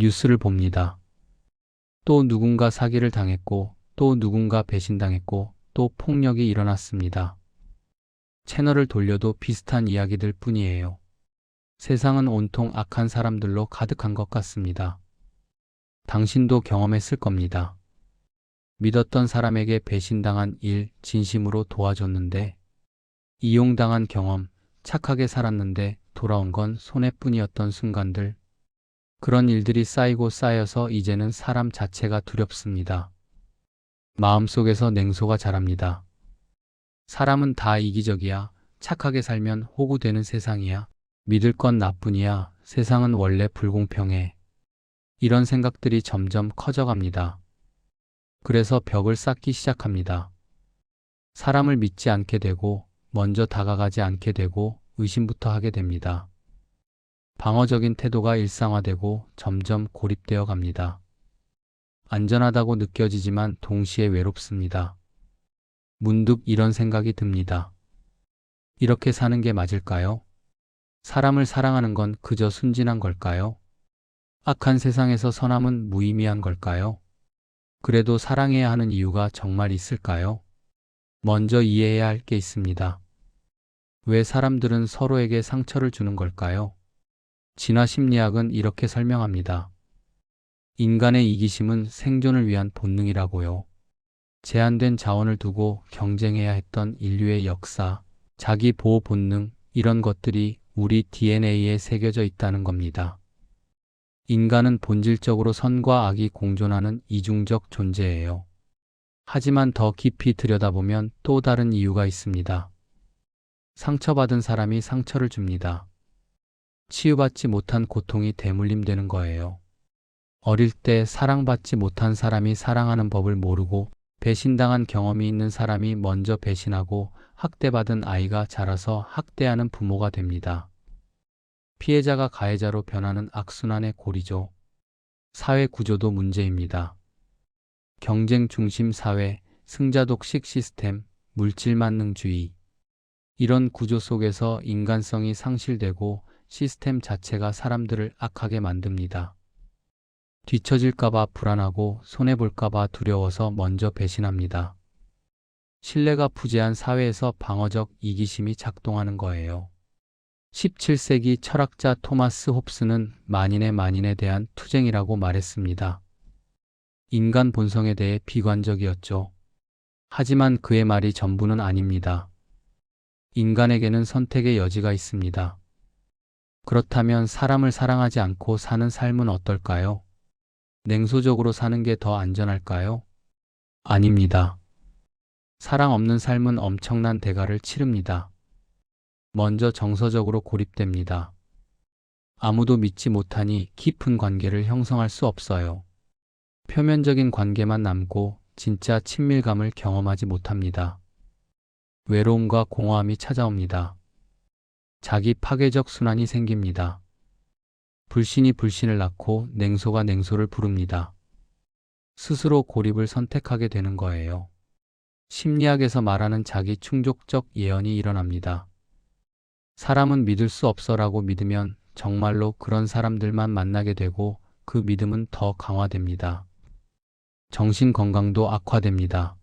뉴스를 봅니다. 또 누군가 사기를 당했고, 또 누군가 배신당했고, 또 폭력이 일어났습니다. 채널을 돌려도 비슷한 이야기들 뿐이에요. 세상은 온통 악한 사람들로 가득한 것 같습니다. 당신도 경험했을 겁니다. 믿었던 사람에게 배신당한 일 진심으로 도와줬는데, 이용당한 경험, 착하게 살았는데 돌아온 건 손해뿐이었던 순간들. 그런 일들이 쌓이고 쌓여서 이제는 사람 자체가 두렵습니다. 마음속에서 냉소가 자랍니다. 사람은 다 이기적이야. 착하게 살면 호구되는 세상이야. 믿을 건 나뿐이야. 세상은 원래 불공평해. 이런 생각들이 점점 커져갑니다. 그래서 벽을 쌓기 시작합니다. 사람을 믿지 않게 되고, 먼저 다가가지 않게 되고, 의심부터 하게 됩니다. 방어적인 태도가 일상화되고 점점 고립되어 갑니다. 안전하다고 느껴지지만 동시에 외롭습니다. 문득 이런 생각이 듭니다. 이렇게 사는 게 맞을까요? 사람을 사랑하는 건 그저 순진한 걸까요? 악한 세상에서 선함은 무의미한 걸까요? 그래도 사랑해야 하는 이유가 정말 있을까요? 먼저 이해해야 할 게 있습니다. 왜 사람들은 서로에게 상처를 주는 걸까요? 진화 심리학은 이렇게 설명합니다. 인간의 이기심은 생존을 위한 본능이라고요. 제한된 자원을 두고 경쟁해야 했던 인류의 역사, 자기 보호 본능, 이런 것들이 우리 DNA에 새겨져 있다는 겁니다. 인간은 본질적으로 선과 악이 공존하는 이중적 존재예요. 하지만 더 깊이 들여다보면 또 다른 이유가 있습니다. 상처받은 사람이 상처를 줍니다. 치유받지 못한 고통이 대물림되는 거예요. 어릴 때 사랑받지 못한 사람이 사랑하는 법을 모르고 배신당한 경험이 있는 사람이 먼저 배신하고 학대받은 아이가 자라서 학대하는 부모가 됩니다. 피해자가 가해자로 변하는 악순환의 고리죠. 사회 구조도 문제입니다. 경쟁 중심 사회, 승자 독식 시스템, 물질 만능주의. 이런 구조 속에서 인간성이 상실되고 시스템 자체가 사람들을 악하게 만듭니다. 뒤처질까봐 불안하고 손해볼까봐 두려워서 먼저 배신합니다. 신뢰가 부재한 사회에서 방어적 이기심이 작동하는 거예요. 17세기 철학자 토마스 홉스는 만인의 만인에 대한 투쟁이라고 말했습니다. 인간 본성에 대해 비관적이었죠. 하지만 그의 말이 전부는 아닙니다. 인간에게는 선택의 여지가 있습니다. 그렇다면 사람을 사랑하지 않고 사는 삶은 어떨까요? 냉소적으로 사는 게 더 안전할까요? 아닙니다. 사랑 없는 삶은 엄청난 대가를 치릅니다. 먼저 정서적으로 고립됩니다. 아무도 믿지 못하니 깊은 관계를 형성할 수 없어요. 표면적인 관계만 남고 진짜 친밀감을 경험하지 못합니다. 외로움과 공허함이 찾아옵니다. 자기 파괴적 순환이 생깁니다. 불신이 불신을 낳고 냉소가 냉소를 부릅니다. 스스로 고립을 선택하게 되는 거예요. 심리학에서 말하는 자기 충족적 예언이 일어납니다. 사람은 믿을 수 없어라고 믿으면 정말로 그런 사람들만 만나게 되고 그 믿음은 더 강화됩니다. 정신 건강도 악화됩니다.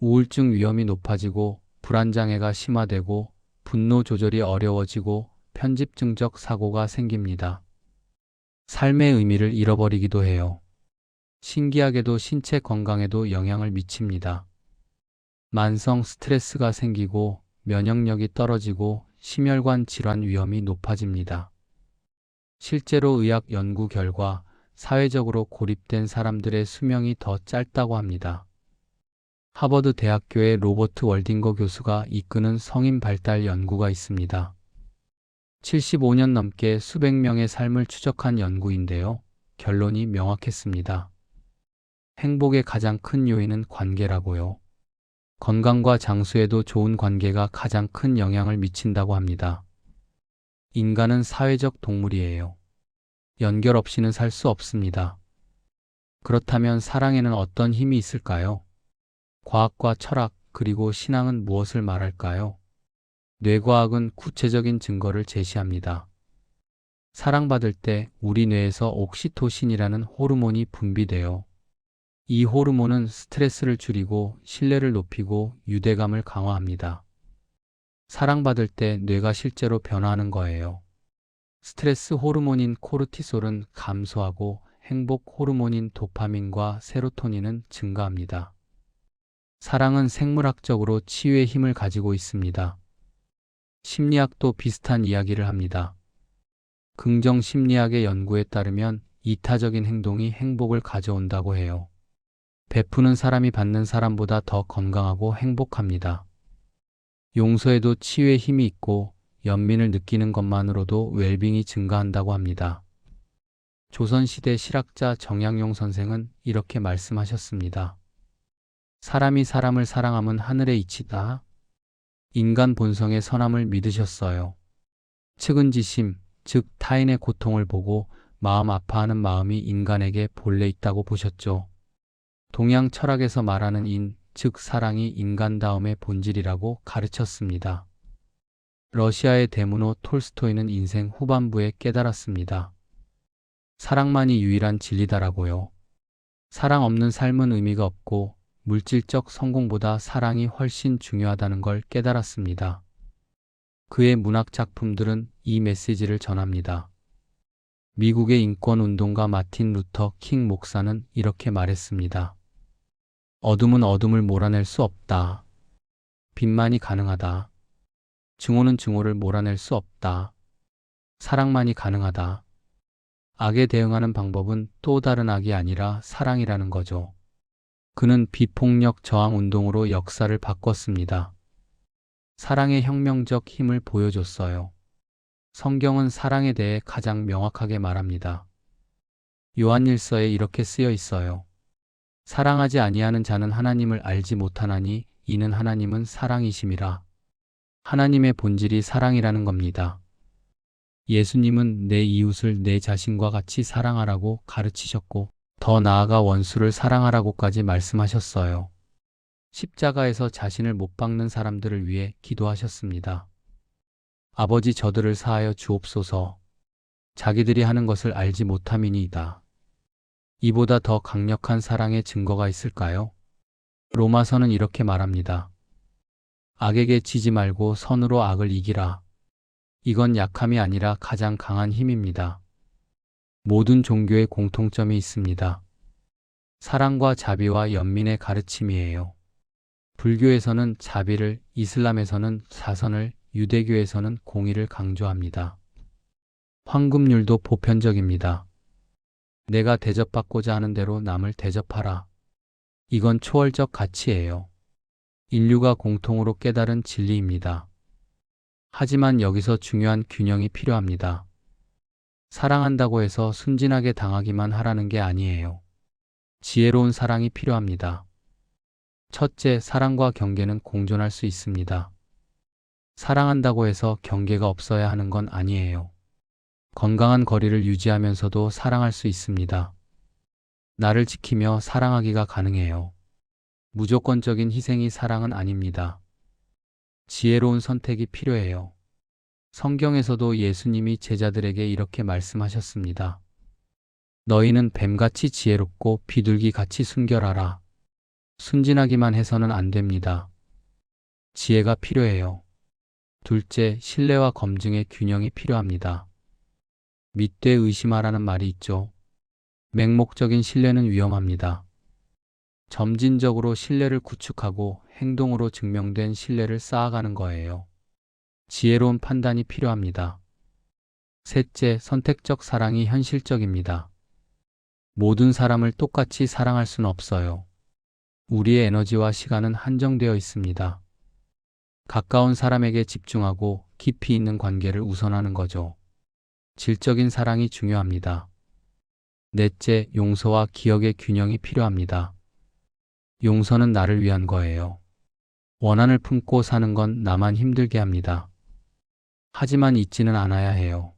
우울증 위험이 높아지고 불안장애가 심화되고 분노 조절이 어려워지고 편집 증적 사고가 생깁니다. 삶의 의미를 잃어버리기도 해요. 신기하게도 신체 건강에도 영향을 미칩니다. 만성 스트레스가 생기고 면역력이 떨어지고 심혈관 질환 위험이 높아집니다. 실제로 의학 연구 결과 사회적으로 고립된 사람들의 수명이 더 짧다고 합니다. 하버드 대학교의 로버트 월딩거 교수가 이끄는 성인 발달 연구가 있습니다. 75년 넘게 수백 명의 삶을 추적한 연구인데요. 결론이 명확했습니다. 행복의 가장 큰 요인은 관계라고요. 건강과 장수에도 좋은 관계가 가장 큰 영향을 미친다고 합니다. 인간은 사회적 동물이에요. 연결 없이는 살 수 없습니다. 그렇다면 사랑에는 어떤 힘이 있을까요? 과학과 철학 그리고 신앙은 무엇을 말할까요? 뇌과학은 구체적인 증거를 제시합니다. 사랑받을 때 우리 뇌에서 옥시토신이라는 호르몬이 분비돼요. 이 호르몬은 스트레스를 줄이고 신뢰를 높이고 유대감을 강화합니다. 사랑받을 때 뇌가 실제로 변화하는 거예요. 스트레스 호르몬인 코르티솔은 감소하고 행복 호르몬인 도파민과 세로토닌은 증가합니다. 사랑은 생물학적으로 치유의 힘을 가지고 있습니다. 심리학도 비슷한 이야기를 합니다. 긍정 심리학의 연구에 따르면 이타적인 행동이 행복을 가져온다고 해요. 베푸는 사람이 받는 사람보다 더 건강하고 행복합니다. 용서에도 치유의 힘이 있고 연민을 느끼는 것만으로도 웰빙이 증가한다고 합니다. 조선시대 실학자 정약용 선생은 이렇게 말씀하셨습니다. 사람이 사람을 사랑함은 하늘의 이치다. 인간 본성의 선함을 믿으셨어요. 측은지심, 즉 타인의 고통을 보고 마음 아파하는 마음이 인간에게 본래 있다고 보셨죠. 동양 철학에서 말하는 인, 즉 사랑이 인간다움의 본질이라고 가르쳤습니다. 러시아의 대문호 톨스토이는 인생 후반부에 깨달았습니다. 사랑만이 유일한 진리다라고요. 사랑 없는 삶은 의미가 없고 물질적 성공보다 사랑이 훨씬 중요하다는 걸 깨달았습니다. 그의 문학 작품들은 이 메시지를 전합니다. 미국의 인권운동가 마틴 루터 킹 목사는 이렇게 말했습니다. 어둠은 어둠을 몰아낼 수 없다. 빛만이 가능하다. 증오는 증오를 몰아낼 수 없다. 사랑만이 가능하다. 악에 대응하는 방법은 또 다른 악이 아니라 사랑이라는 거죠. 그는 비폭력 저항 운동으로 역사를 바꿨습니다. 사랑의 혁명적 힘을 보여줬어요. 성경은 사랑에 대해 가장 명확하게 말합니다. 요한일서에 이렇게 쓰여 있어요. 사랑하지 아니하는 자는 하나님을 알지 못하나니 이는 하나님은 사랑이심이라. 하나님의 본질이 사랑이라는 겁니다. 예수님은 내 이웃을 내 자신과 같이 사랑하라고 가르치셨고 더 나아가 원수를 사랑하라고까지 말씀하셨어요. 십자가에서 자신을 못 박는 사람들을 위해 기도하셨습니다. 아버지 저들을 사하여 주옵소서. 자기들이 하는 것을 알지 못함이니이다. 이보다 더 강력한 사랑의 증거가 있을까요? 로마서는 이렇게 말합니다. 악에게 지지 말고 선으로 악을 이기라. 이건 약함이 아니라 가장 강한 힘입니다. 모든 종교의 공통점이 있습니다. 사랑과 자비와 연민의 가르침이에요. 불교에서는 자비를, 이슬람에서는 사선을, 유대교에서는 공의를 강조합니다. 황금률도 보편적입니다. 내가 대접받고자 하는 대로 남을 대접하라. 이건 초월적 가치예요. 인류가 공통으로 깨달은 진리입니다. 하지만 여기서 중요한 균형이 필요합니다. 사랑한다고 해서 순진하게 당하기만 하라는 게 아니에요. 지혜로운 사랑이 필요합니다. 첫째, 사랑과 경계는 공존할 수 있습니다. 사랑한다고 해서 경계가 없어야 하는 건 아니에요. 건강한 거리를 유지하면서도 사랑할 수 있습니다. 나를 지키며 사랑하기가 가능해요. 무조건적인 희생이 사랑은 아닙니다. 지혜로운 선택이 필요해요. 성경에서도 예수님이 제자들에게 이렇게 말씀하셨습니다. 너희는 뱀같이 지혜롭고 비둘기같이 순결하라. 순진하기만 해서는 안 됩니다. 지혜가 필요해요. 둘째, 신뢰와 검증의 균형이 필요합니다. 믿되 의심하라는 말이 있죠. 맹목적인 신뢰는 위험합니다. 점진적으로 신뢰를 구축하고 행동으로 증명된 신뢰를 쌓아가는 거예요. 지혜로운 판단이 필요합니다. 셋째, 선택적 사랑이 현실적입니다. 모든 사람을 똑같이 사랑할 수는 없어요. 우리의 에너지와 시간은 한정되어 있습니다. 가까운 사람에게 집중하고 깊이 있는 관계를 우선하는 거죠. 질적인 사랑이 중요합니다. 넷째, 용서와 기억의 균형이 필요합니다. 용서는 나를 위한 거예요. 원한을 품고 사는 건 나만 힘들게 합니다. 하지만 잊지는 않아야 해요.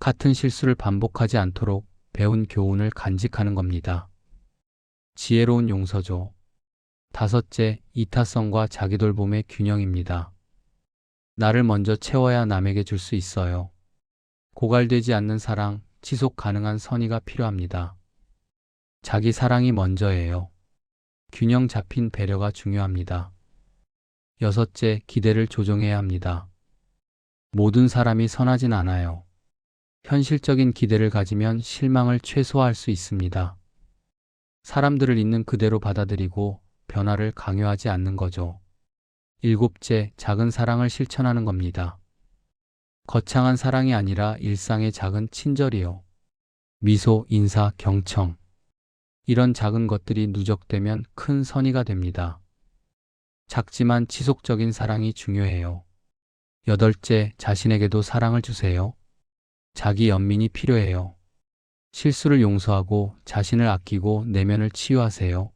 같은 실수를 반복하지 않도록 배운 교훈을 간직하는 겁니다. 지혜로운 용서죠. 다섯째, 이타성과 자기돌봄의 균형입니다. 나를 먼저 채워야 남에게 줄 수 있어요. 고갈되지 않는 사랑, 지속 가능한 선의가 필요합니다. 자기 사랑이 먼저예요. 균형 잡힌 배려가 중요합니다. 여섯째, 기대를 조정해야 합니다. 모든 사람이 선하진 않아요. 현실적인 기대를 가지면 실망을 최소화할 수 있습니다. 사람들을 있는 그대로 받아들이고 변화를 강요하지 않는 거죠. 일곱째, 작은 사랑을 실천하는 겁니다. 거창한 사랑이 아니라 일상의 작은 친절이요. 미소, 인사, 경청. 이런 작은 것들이 누적되면 큰 선의가 됩니다. 작지만 지속적인 사랑이 중요해요. 여덟째, 자신에게도 사랑을 주세요. 자기 연민이 필요해요. 실수를 용서하고 자신을 아끼고 내면을 치유하세요.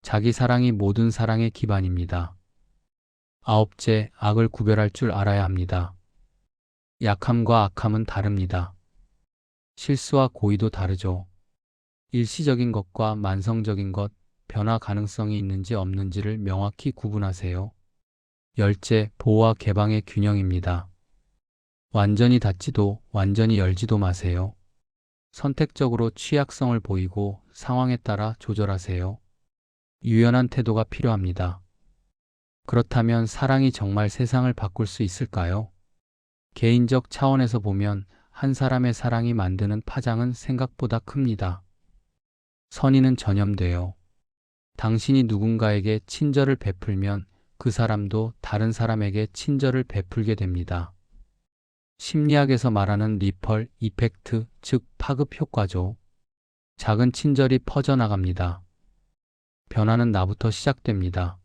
자기 사랑이 모든 사랑의 기반입니다. 아홉째, 악을 구별할 줄 알아야 합니다. 약함과 악함은 다릅니다. 실수와 고의도 다르죠. 일시적인 것과 만성적인 것, 변화 가능성이 있는지 없는지를 명확히 구분하세요. 열째, 보호와 개방의 균형입니다. 완전히 닫지도 완전히 열지도 마세요. 선택적으로 취약성을 보이고 상황에 따라 조절하세요. 유연한 태도가 필요합니다. 그렇다면 사랑이 정말 세상을 바꿀 수 있을까요? 개인적 차원에서 보면 한 사람의 사랑이 만드는 파장은 생각보다 큽니다. 선의는 전염돼요. 당신이 누군가에게 친절을 베풀면 그 사람도 다른 사람에게 친절을 베풀게 됩니다. 심리학에서 말하는 리펄 이펙트, 즉 파급 효과죠. 작은 친절이 퍼져나갑니다. 변화는 나부터 시작됩니다.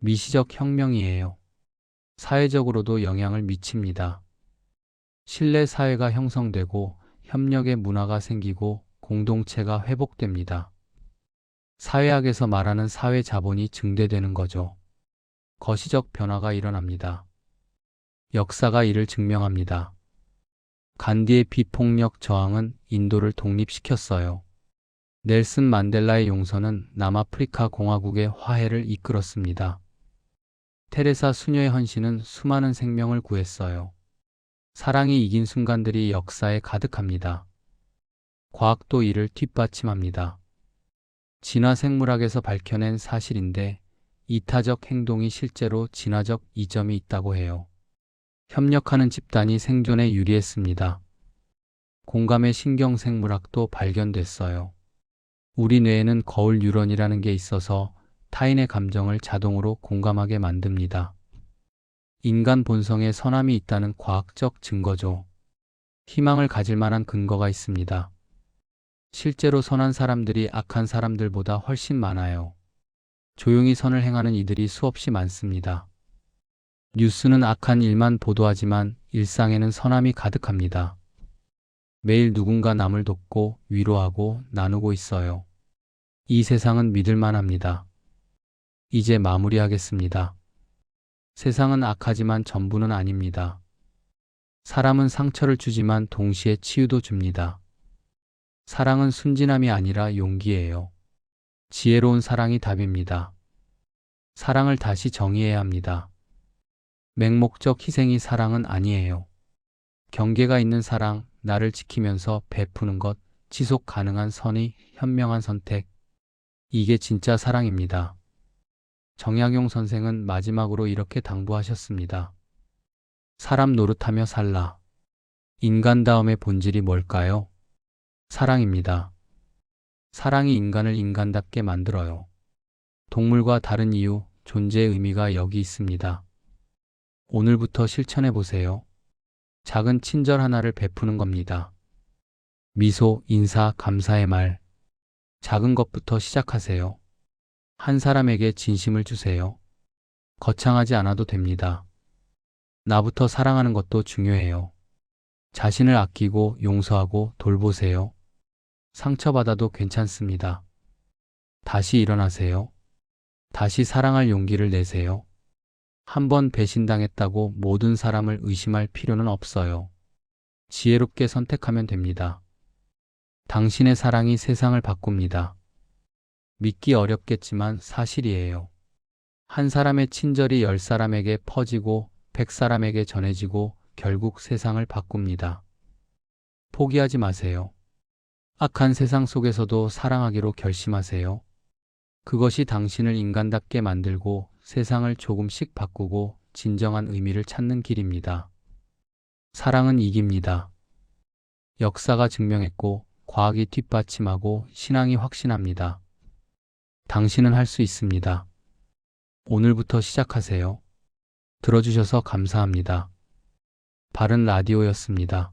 미시적 혁명이에요. 사회적으로도 영향을 미칩니다. 신뢰 사회가 형성되고 협력의 문화가 생기고 공동체가 회복됩니다. 사회학에서 말하는 사회 자본이 증대되는 거죠. 거시적 변화가 일어납니다. 역사가 이를 증명합니다. 간디의 비폭력 저항은 인도를 독립시켰어요. 넬슨 만델라의 용서는 남아프리카 공화국의 화해를 이끌었습니다. 테레사 수녀의 헌신은 수많은 생명을 구했어요. 사랑이 이긴 순간들이 역사에 가득합니다. 과학도 이를 뒷받침합니다. 진화 생물학에서 밝혀낸 사실인데 이타적 행동이 실제로 진화적 이점이 있다고 해요. 협력하는 집단이 생존에 유리했습니다. 공감의 신경 생물학도 발견됐어요. 우리 뇌에는 거울 뉴런이라는 게 있어서 타인의 감정을 자동으로 공감하게 만듭니다. 인간 본성에 선함이 있다는 과학적 증거죠. 희망을 가질 만한 근거가 있습니다. 실제로 선한 사람들이 악한 사람들보다 훨씬 많아요. 조용히 선을 행하는 이들이 수없이 많습니다. 뉴스는 악한 일만 보도하지만 일상에는 선함이 가득합니다. 매일 누군가 남을 돕고 위로하고 나누고 있어요. 이 세상은 믿을만 합니다. 이제 마무리하겠습니다. 세상은 악하지만 전부는 아닙니다. 사람은 상처를 주지만 동시에 치유도 줍니다. 사랑은 순진함이 아니라 용기예요. 지혜로운 사랑이 답입니다. 사랑을 다시 정의해야 합니다. 맹목적 희생이 사랑은 아니에요. 경계가 있는 사랑, 나를 지키면서 베푸는 것, 지속 가능한 선의, 현명한 선택. 이게 진짜 사랑입니다. 정약용 선생은 마지막으로 이렇게 당부하셨습니다. 사람 노릇하며 살라. 인간다움의 본질이 뭘까요? 사랑입니다. 사랑이 인간을 인간답게 만들어요. 동물과 다른 이유, 존재의 의미가 여기 있습니다. 오늘부터 실천해 보세요. 작은 친절 하나를 베푸는 겁니다. 미소, 인사, 감사의 말. 작은 것부터 시작하세요. 한 사람에게 진심을 주세요. 거창하지 않아도 됩니다. 나부터 사랑하는 것도 중요해요. 자신을 아끼고 용서하고 돌보세요. 상처받아도 괜찮습니다. 다시 일어나세요. 다시 사랑할 용기를 내세요. 한번 배신당했다고 모든 사람을 의심할 필요는 없어요. 지혜롭게 선택하면 됩니다. 당신의 사랑이 세상을 바꿉니다. 믿기 어렵겠지만 사실이에요. 한 사람의 친절이 열 사람에게 퍼지고 백 사람에게 전해지고 결국 세상을 바꿉니다. 포기하지 마세요. 악한 세상 속에서도 사랑하기로 결심하세요. 그것이 당신을 인간답게 만들고 세상을 조금씩 바꾸고 진정한 의미를 찾는 길입니다. 사랑은 이깁니다. 역사가 증명했고 과학이 뒷받침하고 신앙이 확신합니다. 당신은 할 수 있습니다. 오늘부터 시작하세요. 들어주셔서 감사합니다. 바른 라디오였습니다.